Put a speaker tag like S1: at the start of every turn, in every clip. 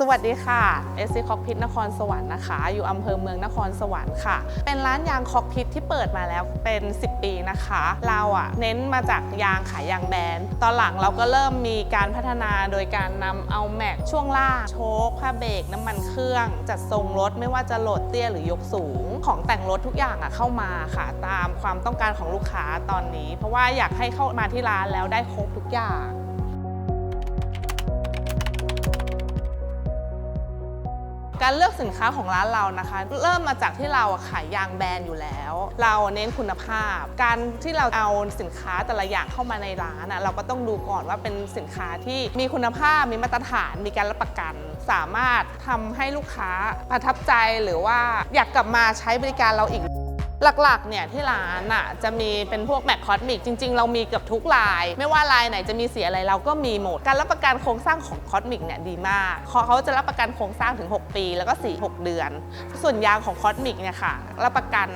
S1: สวัสดีค่ะเอซีคอกพิทนครสวรรค์นะคะ อยู่อำเภอเมืองนครสวรรค์ค่ะ เป็นร้านยางคอกพิทที่เปิดมาแล้วเป็น 10 ปีนะคะ เราอะเน้นมาจากยางขายยางแบนตอนหลังเราก็เริ่มมีการพัฒนาโดยการนำเอาแม็กช่วงล่างโชคผ้าเบรกน้ำมันเครื่อง จัดทรงรถไม่ว่าจะโหลดเตี้ยหรือยกสูง ของแต่งรถทุกอย่างอะเข้ามาค่ะ ตามความต้องการของลูกค้าตอนนี้ เพราะว่าอยากให้เข้ามาที่ร้านแล้วได้ครบทุกอย่าง การเลือกสินค้าของร้านเรานะคะ เริ่มมาจากที่เราขายยางแบรนด์อยู่แล้ว เราเน้นคุณภาพ การที่เราเอาสินค้าแต่ละอย่างเข้ามาในร้านเราก็ต้องดูก่อนว่าเป็นสินค้าที่มีคุณภาพมีมาตรฐานมีการรับประกัน สามารถทำให้ลูกค้าประทับใจหรือว่าอยากกลับมาใช้บริการเราอีก หลักๆ เนี่ยที่ร้านอะจะมีเป็นพวกแมคคอสมิกจริง ๆ เรามีเกือบทุกลาย ไม่ว่าลายไหนจะมีสีอะไรเราก็มีหมด การรับประกันโครงสร้างของคอสมิกเนี่ยดีมากเขาจะรับประกันโครงสร้างถึง 6 ปี แล้วก็สี6เดือน ส่วนยางของคอสมิกเนี่ยค่ะรับประกัน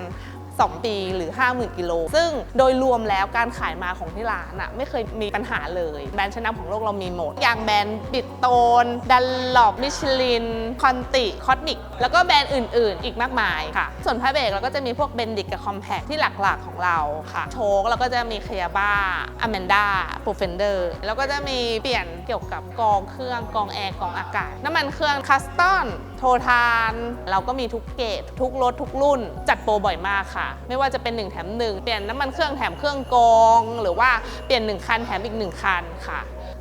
S1: 2 ปีหรือ 50,000 กิโล ซึ่งโดยรวมแล้วการขายมาของที่ร้านอะไม่เคยมีปัญหาเลย แบรนด์ชั้นนำของโลกเรามีหมด อย่างแบรนด์บิดโตน ดันหลอบมิชลิน คอนติ คอสมิก แล้วก็แบรนด์อื่น ๆ อีกมากมายค่ะ ส่วนพาเบรกเราก็จะมีพวกเบนดิกกับคอมแพคที่หลัก ๆ ของเราค่ะ โชคเราก็จะมีคยาบ้าอแมนดาปูเฟนเดอร์แล้วก็จะมีเปลี่ยนเกี่ยวกับกองเครื่องกองแอร์กองอากาศ น้ำมันเครื่องคัสตอนโททาน เราก็มีทุกเกรดทุกรถทุกรุ่น จัดโปรบ่อยมากค่ะไม่ว่าจะเป็น 1 แถม 1 เปลี่ยนน้ำมันเครื่องแถมเครื่องกรอง หรือว่าเปลี่ยน 1 คันแถมอีก 1 คันค่ะ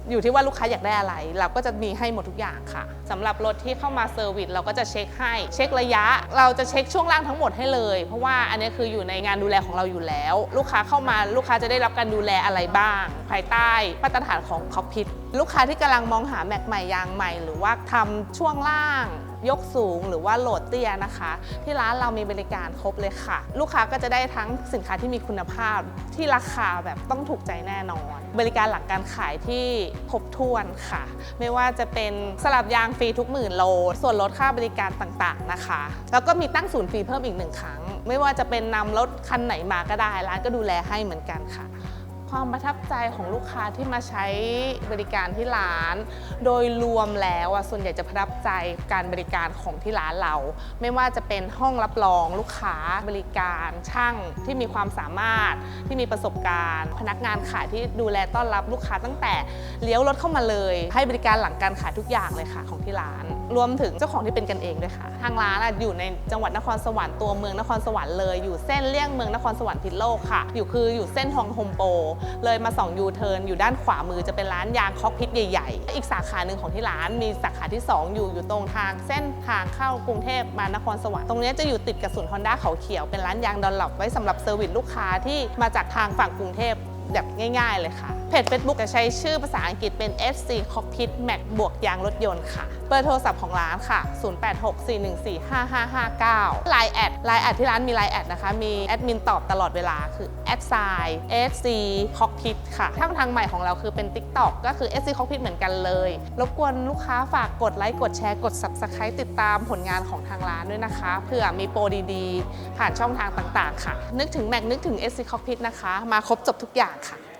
S1: อยู่ที่ว่าลูกค้าอยากได้อะไร เราก็จะมีให้หมดทุกอย่างค่ะสำหรับรถที่เข้ามาเซอร์วิสเราก็จะเช็คให้ เช็คระยะ เราจะเช็คช่วงล่างทั้งหมดให้เลย เพราะว่าอันนี้คืออยู่ในงานดูแลของเราอยู่แล้ว ลูกค้าเข้ามาลูกค้าจะได้รับการดูแลอะไรบ้าง ภายใต้มาตรฐานของคอกพิท ลูกค้าที่กำลังมองหาแม็กใหม่ยางใหม่ หรือว่าทำช่วงล่าง ยกสูงหรือว่าโหลดเตี้ยนะคะ ที่ร้านเรามีบริการครบเลยค่ะ ลูกค้าก็จะได้ทั้งสินค้าที่มีคุณภาพที่ราคาแบบต้องถูกใจแน่นอน บริการหลังการขายที่ครบถ้วนค่ะ ไม่ว่าจะเป็นสลับยางฟรีทุกหมื่นโล ส่วนลดค่าบริการต่างๆนะคะ แล้วก็มีตั้งศูนย์ฟรีเพิ่มอีกหนึ่งครั้ง ไม่ว่าจะเป็นนำรถคันไหนมาก็ได้ร้านก็ดูแลให้เหมือนกันค่ะ ความประทับใจของลูกค้าที่มาใช้บริการที่ร้าน โดยรวมแล้วอะส่วนใหญ่จะประทับใจการบริการของที่ร้านเรา ไม่ว่าจะเป็นห้องรับรองลูกค้าบริการช่างที่มีความสามารถที่มีประสบการณ์ พนักงานขายที่ดูแลต้อนรับลูกค้าตั้งแต่เลี้ยวรถเข้ามาเลย ให้บริการหลังการขายทุกอย่างเลยค่ะของที่ร้าน รวมถึงเจ้าของที่เป็นกันเองด้วยค่ะ ทางร้านอะอยู่ในจังหวัดนครสวรรค์ตัวเมืองนครสวรรค์เลยอยู่เส้นเลี่ยงเมืองนครสวรรค์พิษโลกค่ะ อยู่คืออยู่เส้นฮองโฮมโปรเลยมา2ยูเทิร์นอยู่ด้านขวามือจะเป็นร้านยางคอกพิษใหญ่ ๆ อีกสาขาหนึ่งของที่ร้านมีสาขาที่ 2 อยู่อยู่ตรงทางเส้นทางเข้ากรุงเทพมานครสวรรค์ตรงนี้จะอยู่ติดกับศูนย์ฮอนด้าเขาเขียวเป็นร้านยางดอลลอปไว้สำหรับเซอร์วิสลูกค้าที่มาจากทางฝั่งกรุงเทพ แบบง่ายๆเลยค่ะ เพจ Facebook จะใช้ชื่อภาษาอังกฤษเป็น FC Cockpit Mac บวกยางรถยนต์ค่ะ เบอร์โทรศัพท์ของร้านค่ะ 0864145559 Line แอด Line แอดที่ร้านมี Line แอดนะคะ มีแอดมินตอบตลอดเวลาคือแอดไซน์ FC Cockpit ค่ะช่องทางใหม่ของเราคือเป็น TikTok ก็คือ FC Cockpit เหมือนกันเลย รบกวนลูกค้าฝากกดไลค์กดแชร์กด Subscribe ติดตามผลงานของทางร้านด้วยนะคะเพื่อมีโปรดีๆ ผ่านช่องทางต่างๆ ค่ะ นึกถึง Mac นึกถึง FC Cockpit นะคะ มาครบจบทุกอย่างค่ะ